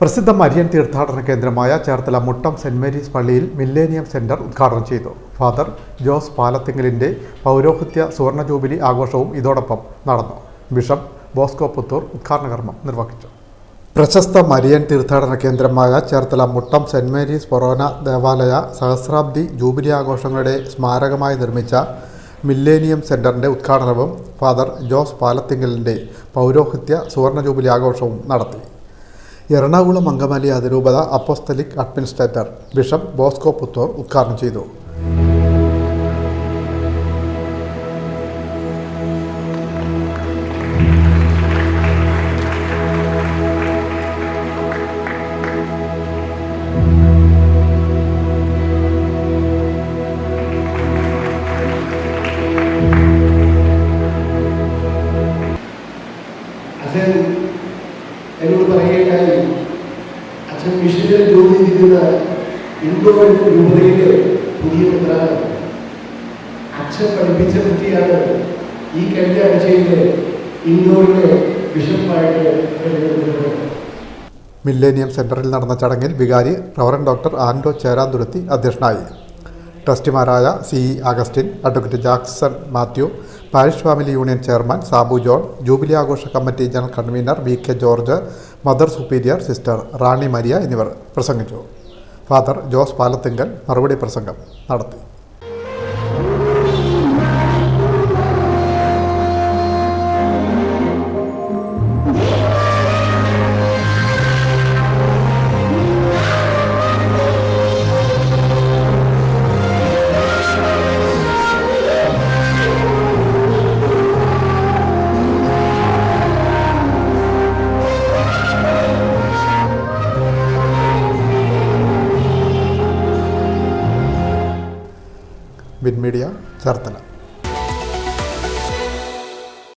പ്രസിദ്ധ മരിയൻ തീർത്ഥാടന കേന്ദ്രമായ ചേർത്തല മുട്ടം സെന്റ് മേരീസ് പള്ളിയിൽ മില്ലേനിയം സെന്റർ ഉദ്ഘാടനം ചെയ്തു. ഫാദർ ജോസ് പാലത്തിങ്ങലിന്റെ പൗരോഹിത്യ സുവർണ ജൂബിലി ആഘോഷവും ഇതോടൊപ്പം നടന്നു. ബിഷപ്പ് ബോസ്കോ പുത്തൂർ ഉദ്ഘാടന കർമ്മം നിർവഹിച്ചു. പ്രശസ്ത മരിയൻ തീർത്ഥാടന കേന്ദ്രമായ Cherthala Muttom saint Mary's forane ദേവാലയ സഹസ്രാബ്ദി ജൂബിലി ആഘോഷങ്ങളുടെ സ്മാരകമായി നിർമ്മിച്ച മില്ലേനിയം സെന്ററിന്റെ ഉദ്ഘാടനവും ഫാദർ ജോസ് പാലത്തിങ്കലിന്റെ പൗരോഹിത്യ സുവർണ ജൂബിലി ആഘോഷവും നടത്തി. എറണാകുളം അങ്കമാലി അതിരൂപത apostolic administrator bishop Bosco Puthur ഉദ്ഘാടനം ചെയ്തു. അച്ഛൻ എന്നോട് പറയുകയുണ്ടായി അച്ഛൻ മിഷനിൽ ജോലി ചെയ്യുന്ന ഇൻഡോ രൂപതയിലെ പുതിയ മിത്രാണ് അച്ഛൻ പഠിപ്പിച്ച കുട്ടിയാണ് ഈ കഴിഞ്ഞ ആഴ്ചയിലെ ഇൻഡോറിലെ തിരഞ്ഞെടുക്കപ്പെട്ടത്. മില്ലേനിയം സെന്ററിൽ നടന്ന ചടങ്ങിൽ വികാരി റവറൻ ഡോക്ടർ ആൻഡോ ചേരാന്തുരുത്തി അധ്യക്ഷനായി. ട്രസ്റ്റിമാരായ C E Augustine advocate Jackson Mathew parish family union chairman Sabu John jubilee ആഘോഷ committee general convener V K George mother superior sister Rani Maria എന്നിവർ പ്രസംഗിച്ചു. ഫാദർ ജോസ് പാലത്തിങ്കൽ മറുപടി പ്രസംഗം നടത്തി. Win media Cherthala